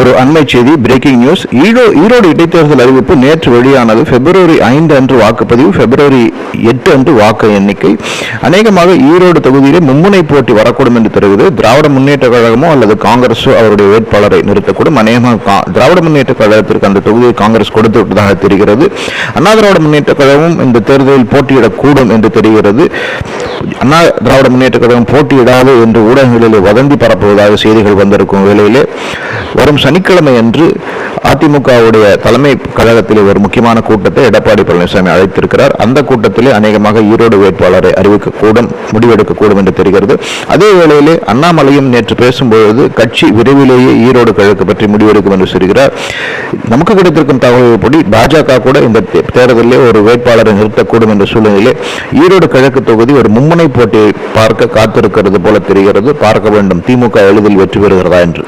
ஒரு அண்மை செய்தி பிரேக்கிங் நியூஸ் ஈரோ ஈரோடு இடைத்தேர்தல் அறிவிப்பு நேற்று வெளியானது. பிப்ரவரி ஐந்து அன்று வாக்குப்பதிவு பிப்ரவரி எட்டு அன்று வாக்கு எண்ணிக்கை. அநேகமாக ஈரோடு தொகுதியிலே மும்முனை போட்டி வரக்கூடும் என்று தெரிகிறது. திராவிட முன்னேற்ற கழகமோ அல்லது காங்கிரஸோ அவருடைய வேட்பாளரை நிறுத்தக்கூடும். அநேகமாக திராவிட முன்னேற்ற கழகத்திற்கு அந்த தொகுதியை காங்கிரஸ் கொடுத்து விட்டதாக தெரிகிறது. அண்ணா திராவிட முன்னேற்ற கழகமும் இந்த தேர்தலில் போட்டியிடக்கூடும் என்று தெரிகிறது. அண்ணா திராவிட முன்னேற்ற கழகம் போட்டியிடாது என்று ஊடகங்களிலே வதந்தி பரப்புவதாக செய்திகள் வந்திருக்கும் வேளையிலே வரும் சனிக்கிழமை அன்று அதிமுகவுடைய தலைமை கழகத்திலே ஒரு முக்கியமான கூட்டத்தை எடப்பாடி பழனிசாமி அழைத்திருக்கிறார். அந்த கூட்டத்திலே அநேகமாக ஈரோடு வேட்பாளரை அறிவிக்கக்கூடும் முடிவெடுக்கக்கூடும் என்று தெரிகிறது. அதே வேளையிலே அண்ணாமலையும் நேற்று பேசும்பொழுது கட்சி விரைவிலேயே ஈரோடு கிழக்கு பற்றி முடிவெடுக்கும் என்று சொல்கிறார். நமக்கு கிடைத்திருக்கும் தகவல்படி பாஜக கூட இந்த தே- தேர்தலிலே ஒரு வேட்பாளரை நிறுத்தக்கூடும் என்ற சூழ்நிலையிலே ஈரோடு கிழக்கு தொகுதி ஒரு மும்முனை போட்டியை பார்க்க காத்திருக்கிறது போல தெரிகிறது. பார்க்க வேண்டும். திமுக எளிதில் வெற்றி பெறுகிறதா என்று.